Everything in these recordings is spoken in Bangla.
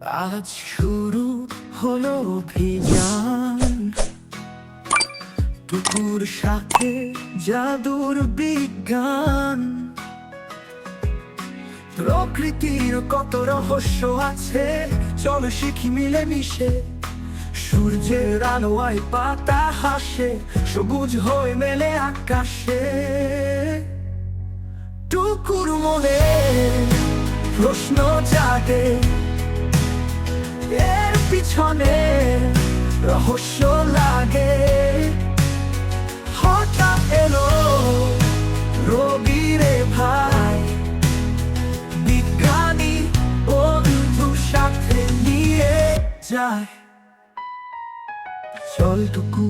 আজ শুরু হলো অভিযান। টুকুর সাথে জাদুর বিজ্ঞান। প্রকৃতির কত রহস্য আছে, চল শিখি মিলে মিশে সূর্যের আলোয় পাতা হাসে, সবুজ হয়ে মেলে আকাশে। মনে প্রশ্ন জাগে। এর পিছনে রহস্য লাগে। হঠাৎ এলো রবি রে ভাই। বিজ্ঞানী বন্ধু সাথে নিয়ে যায়। চলটুকু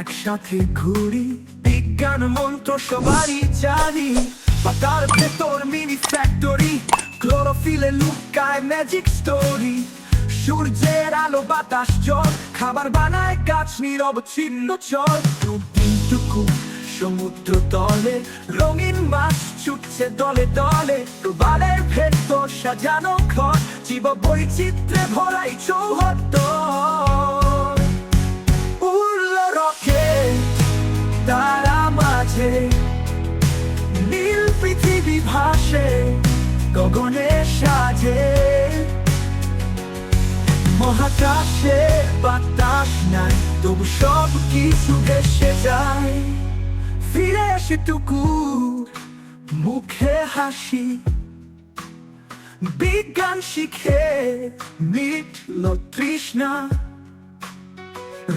একসাথে ঘুরি। বিজ্ঞান মন্ত্র সবারই জানি, পাতার ভেতর লুকায় ম্যাজিক সূর্যের আলো, বাতাস, জল। খাবার বানায় গাছ নিরবচ্ছিন্ন চল টুকু সমুদ্র তলে, রঙিন মাছ ছুটছে দলে দলে। বালের ভেতর সাজানো ঘর, জীব বৈচিত্র্যে ভরাই চৌহত্তর উড়ল রকে তারা মাঝে, নীল পৃথিবী ভাসে। গগনে মহাকাশে বাতাস নাই, তবু সব কিছু ভেসে যায়। ফিরে এসে টুকু, মুখে হাসি। বিজ্ঞান শিখে মিটল তৃষ্ণা।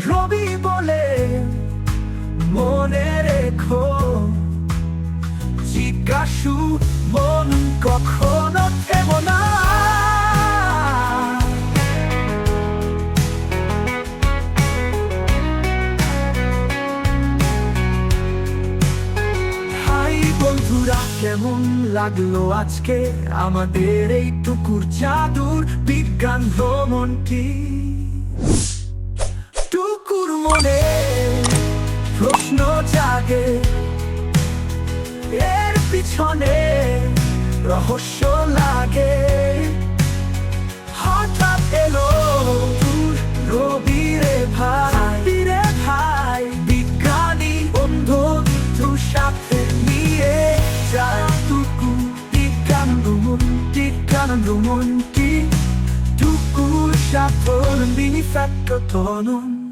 রবি বলে, মনে রেখো, জিজ্ঞাসু মন কখনো বন্ধুরা, কেমন লাগল আজকে? আমাদের এই টুকুর জাদুর বিজ্ঞান ভ্রমণটি টুকুর মনে প্রশ্ন জাগে। এর পিছনে রহস্য lumunti ka ng lumunti Tukusya po ng binifat ko to nun